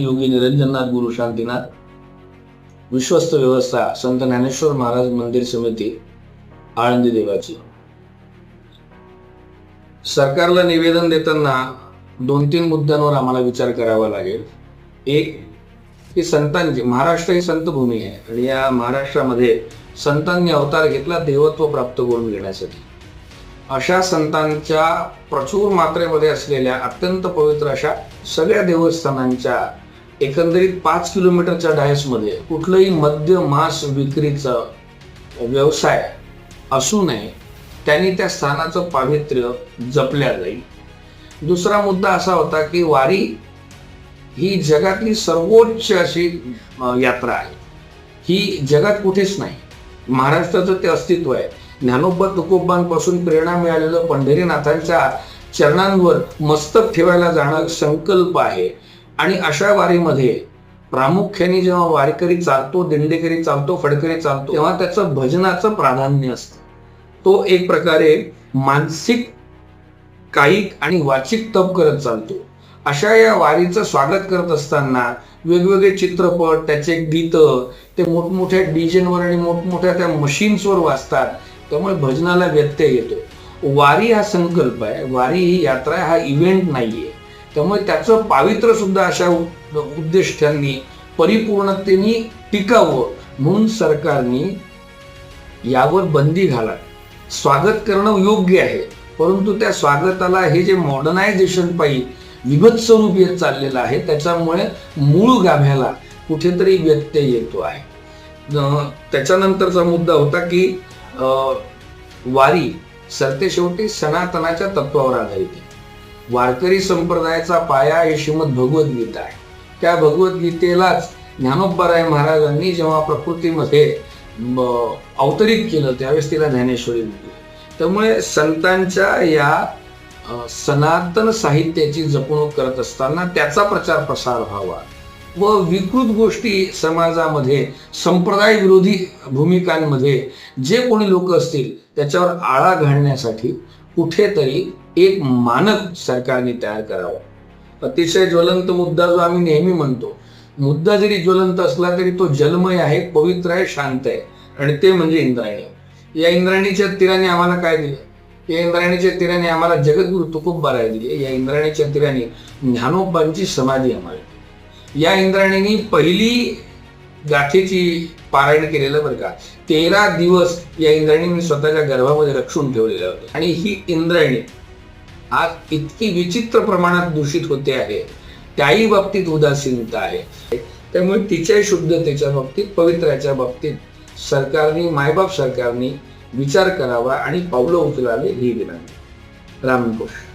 योगी निरंजननाथ गुरु शांतीनाथ विश्वस्त व्यवस्था संत ज्ञानेश्वर महाराज मंदिर समिती आळंदी देवाची. सरकारला निवेदन देताना दोन तीन मुद्द्यांवर आम्हाला विचार करावा लागेल. एक की संतांची महाराष्ट्र ही संतभूमी आहे आणि या महाराष्ट्रामध्ये संतांनी अवतार घेतला देवत्व प्राप्त करून घेण्यासाठी. अशा संतांच्या प्रचूर मात्रेमध्ये असलेल्या अत्यंत पवित्र अशा सगळ्या देवस्थानांच्या एकंदरीत पाच किलोमीटरच्या डायसमध्ये कुठलंही मद्य मांस विक्रीचा व्यवसाय असू नये त्यांनी त्या स्थानाचं पावित्र्य जपल्या जाईल. दुसरा मुद्दा असा होता की वारी ही जगातली सर्वोच्च अशी यात्रा आहे. ही जगात कुठेच नाही. महाराष्ट्राचं ते अस्तित्व आहे. ज्ञानोबा तुकोबांपासून प्रेरणा मिळालेलं पंढरीनाथांच्या चरणांवर मस्तक ठेवायला जाणं संकल्प आहे. आणि अशा वारीमध्ये प्रामुख्याने जेव्हा वारकरी चालतो दिंडेकरी चालतो फडकरी चालतो तेव्हा त्याचं भजनाचं प्राधान्य असतं. तो एक प्रकारे मानसिक कायिक आणि वाचिक तप करत चालतो. अशा या वारीचं स्वागत करत असताना वेगवेगळे चित्रपट त्याचे गीत ते मोठमोठ्या डीजेनवर आणि मोठमोठ्या त्या मशीन्सवर वाचतात त्यामुळे भजनाला व्यत्यय येतो. वारी हा संकल्प आहे. वारी ही यात्रा हा इव्हेंट नाहीये. त्यामुळे त्याचं पावित्र्य सुद्धा अशा उ- उद्दिष्टांनी परिपूर्णतेने टिकावं म्हणून सरकारने यावर बंदी घाला स्वागत करणं योग्य आहे परंतु त्या स्वागताला हे जे मॉडर्नायझेशन पायी विभत येत चाललेलं आहे त्याच्यामुळे मूळ गाभ्याला कुठेतरी व्यत्यय येतो आहे. त्याच्यानंतरचा मुद्दा होता की वारी सरते शेवटी सनातनाच्या तत्वावर आधारित आहे. वारकरी संप्रदायाचा पाया हे श्रीमद भगवद्गीता आहे. त्या भगवद्गीतेलाच ज्ञानोबाराय महाराजांनी जेव्हा प्रकृतीमध्ये अवतरित केलं त्यावेळेस तिला ज्ञानेश्वरी म्हटली. त्यामुळे संतांच्या या सनातन साहित्याची जपणूक करत असताना त्याचा प्रचार प्रसार व्हावा व विकृत गोष्टी समाजामध्ये संप्रदाय विरोधी भूमिकांमध्ये जे कोणी लोक असतील त्याच्यावर आळा घालण्यासाठी कुठेतरी एक मानक सरकारने तयार करावं. अतिशय ज्वलंत मुद्दा जो आम्ही नेहमी म्हणतो. मुद्दा जरी ज्वलंत असला तरी तो जलमय आहे पवित्र आहे शांत आहे. आणि ते म्हणजे इंद्रायणी. या इंद्रायणीच्या तीराने आम्हाला काय दिलं? या इंद्रायणीच्या तीराने आम्हाला जगद्गुरु तुकोबाराय दिले. या इंद्रायणीच्या तीराने ज्ञानोबांची समाधी आम्हाला या इंद्रायणीने पहिली गाथेची पारायण केलेलं बरं का. तेरा दिवस या इंद्रायणीने स्वतःच्या गर्भामध्ये रक्षून ठेवलेलं होतं. आणि ही इंद्रायणी आज इतकी विचित्र प्रमाणात दूषित होते आहे. त्याही बाबतीत उदासीनता आहे. त्यामुळे तिच्या शुद्धतेच्या बाबतीत पवित्राच्या बाबतीत सरकारने मायबाप सरकारने विचार करावा आणि पावलं उचलावे ही विनंती. रामकृष्ण